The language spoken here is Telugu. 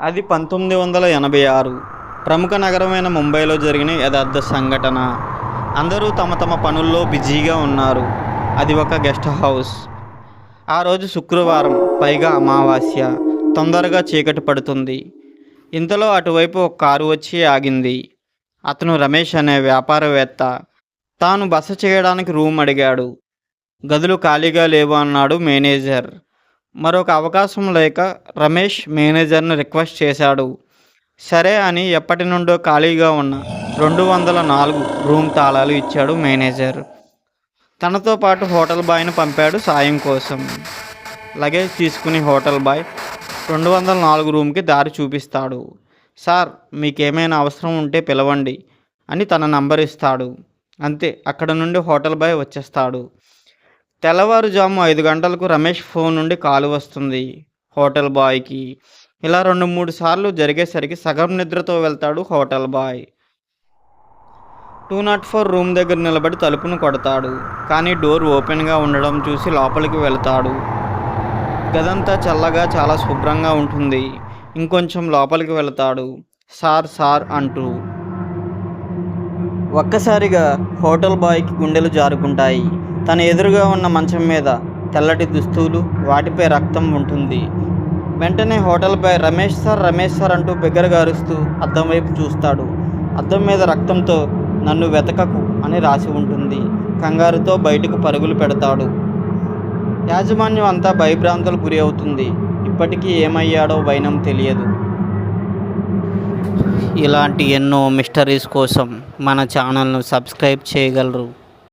అది పంతొమ్మిది వందల ఎనభై ఆరు. ప్రముఖ నగరమైన ముంబైలో జరిగిన యథార్థ సంఘటన. అందరూ తమ తమ పనుల్లో బిజీగా ఉన్నారు. అది ఒక గెస్ట్ హౌస్. ఆ రోజు శుక్రవారం పైగా అమావాస్య తొందరగా చీకటి పడుతుంది. ఇంతలో అటువైపు ఒక కారు వచ్చి ఆగింది. అతను రమేష్ అనే వ్యాపారవేత్త. తాను బస చేయడానికి రూమ్ అడిగాడు. గదులు ఖాళీగా లేవు అన్నాడు మేనేజర్. మరొక అవకాశం లేక రమేష్ మేనేజర్ని రిక్వెస్ట్ చేశాడు. సరే అని ఎప్పటి నుండో ఖాళీగా ఉన్న రెండు వందల నాలుగు రూమ్ తాళాలు ఇచ్చాడు మేనేజర్. తనతో పాటు హోటల్ బాయ్ని పంపాడు సాయం కోసం. లగేజ్ తీసుకుని హోటల్ బాయ్ రెండు వందల నాలుగు రూమ్కి దారి చూపిస్తాడు. సార్ మీకేమైనా అవసరం ఉంటే పిలవండి అని తన నంబర్ ఇస్తాడు. అంతే అక్కడ నుండి హోటల్ బాయ్ వచ్చేస్తాడు. తెల్లవారుజాము ఐదు గంటలకు రమేష్ ఫోన్ నుండి కాల్ వస్తుంది హోటల్ బాయ్కి. ఇలా రెండు మూడు సార్లు జరిగేసరికి సగం నిద్రతో వెళ్తాడు hotel boy. Two nought four room దగ్గర నిలబడి తలుపును కొడతాడు. కానీ డోర్ ఓపెన్గా ఉండడం చూసి లోపలికి వెళ్తాడు. గదంతా చల్లగా చాలా శుభ్రంగా ఉంటుంది. ఇంకొంచెం లోపలికి వెళ్తాడు. సార్ సార్ అంటూ. ఒక్కసారిగా హోటల్ బాయ్కి గుండెలు జారుకుంటాయి. తన ఎదురుగా ఉన్న మంచం మీద తెల్లటి దుస్తులు వాటిపై రక్తం ఉంటుంది. వెంటనే hotel boy Ramesh sir Ramesh sir అంటూ బిగ్గరగా అరుస్తూ అద్దం వైపు చూస్తాడు. అద్దం మీద రక్తంతో నన్ను వెతకకు అని రాసి ఉంటుంది. కంగారుతో బయటకు పరుగులు పెడతాడు. యాజమాన్యం అంతా భయభ్రాంతులకు గురి అవుతుంది. ఇప్పటికీ ఏమయ్యాడో వైనం తెలియదు. ఇలాంటి ఎన్నో మిస్టరీస్ కోసం మన ఛానల్ను సబ్స్క్రైబ్ చేయగలరు.